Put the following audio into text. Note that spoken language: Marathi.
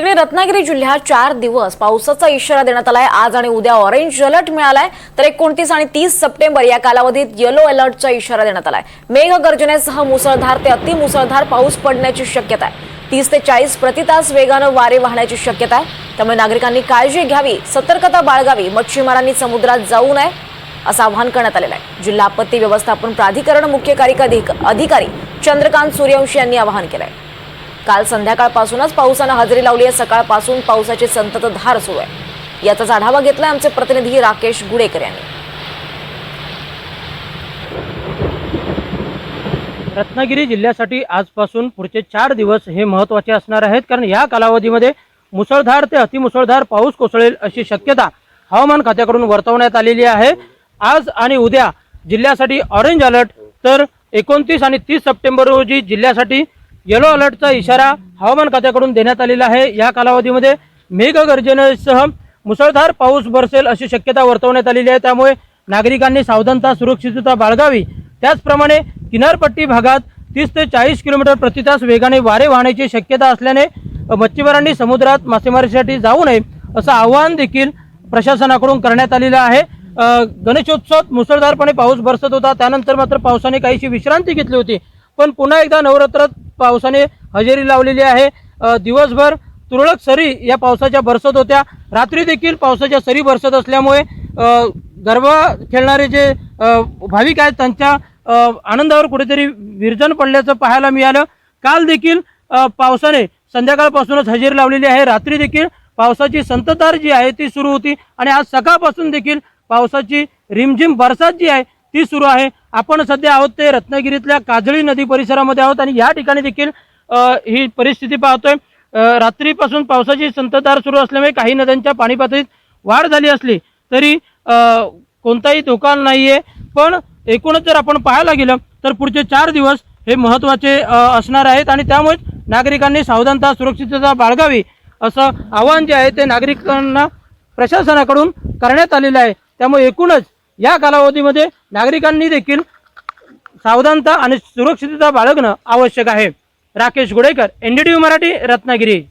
इकडे रत्नागिरी जिल्ह्यात चार दिवस पावसाचा इशारा देण्यात आलाय. आज आणि उद्या ऑरेंज अलर्ट मिळालाय. तर एकोणतीस आणि तीस सप्टेंबर या कालावधीत येलो अलर्टचा इशारा देण्यात आलाय. मेघगर्जनेसह मुसळधार ते अतिमुसळधार पाऊस पडण्याची शक्यता आहे. तीस ते चाळीस प्रति तास वेगानं वारे वाहण्याची शक्यता आहे. त्यामुळे नागरिकांनी काळजी घ्यावी सतर्कता बाळगावी मच्छीमारांनी समुद्रात जाऊ नये असं आवाहन करण्यात आलेलं आहे. जिल्हा आपत्ती व्यवस्थापन प्राधिकरण मुख्य कार्यकारी अधिक- अधिकारी चंद्रकांत सूर्यवंशी यांनी आवाहन केलं आहे काल संध्याकाळपासूनच पावसानं हजेरी लावली आहे. सकाळपासून पावसाची संततधार सुरू आहे. याचाच आढावा घेतलाय आमचे प्रतिनिधी राकेश गुडेकर यांनी. रत्नागिरी जिल्ह्यासाठी आजपासून पुढचे चार दिवस हे महत्त्वाचे असणार आहेत. कारण या कालावधीमध्ये मुसळधार ते अतिमुसळधार पाऊस कोसळेल अशी शक्यता हवामान खात्याकडून वर्तवण्यात आलेली आहे. आज आणि उद्या जिल्ह्यासाठी ऑरेंज अलर्ट तर एकोणतीस आणि तीस सप्टेंबर रोजी जिल्ह्यासाठी येलो अलर्टचा इशारा हवामान खात्याकडून देण्यात आलेला आहे. या कालावधीमध्ये मेघगर्जनेसह मुसळधार पाऊस बरसेल अशी शक्यता वर्तवण्यात आलेली आहे. त्यामुळे नागरिकांनी सावधानता सुरक्षितता बाळगावी. त्याचप्रमाणे किनारपट्टी भागात तीस ते चाळीस किलोमीटर प्रतितास वेगाने वारे वाहण्याची शक्यता असल्याने मच्छीमारांनी समुद्रात मासेमारीसाठी जाऊ नये असं आवाहन देखील प्रशासनाकडून करण्यात आलेलं आहे. गणेशोत्सव गणेशोत्सवात मुसळधारपणे पाऊस बरसत होता. त्यानंतर मात्र पावसाने काहीशी विश्रांती घेतली होती. पण पुन्हा एकदा नवरात्रात पावसाने हजेरी लावलेली आहे. दिवसभर तुरळक सरी या पावसाच्या बरसत होत्या. रात्री देखील पावसाच्या सरी बरसत असल्यामुळे गरबा खेळणारे जे भाविक आहेत त्यांच्या आनंदावर कुठेतरी विरजन पडल्याचं पाहायला मिळालं. काल देखील पावसाने संध्याकाळपासूनच हजेरी लावलेली आहे. रात्री देखील पावसाची संततधार जी आहे ती सुरू होती आणि आज सकाळपासून देखील पावसाची रिमझिम बरसात जी आहे ती सुरू आहे. आपण सध्या आहोत ते रत्नागिरीतल्या काजळी नदी परिसरामध्ये आहोत आणि या ठिकाणी देखील ही परिस्थिती पाहतोय. रात्रीपासून पावसाची संततधार सुरू असल्यामुळे काही नद्यांच्या पाणी पातळीत वाढ झाली असली तरी कोणताही धोका नाहीये. पण एकूणच जर आपण पाहायला गेलं तर पुढचे चार दिवस हे महत्त्वाचे असणार आहेत आणि त्यामुळेच नागरिकांनी सावधानता सुरक्षितता बाळगावी असं आवाहन जे आहे ते नागरिकांना प्रशासनाकडून करण्यात आलेलं आहे. त्यामुळे एकूणच या कालावधीमध्ये नागरिकांनी देखील सावधानता आणि सुरक्षितता बाळगणं आवश्यक आहे. राकेश गुडेकर एनडीटीव्ही मराठी रत्नागिरी.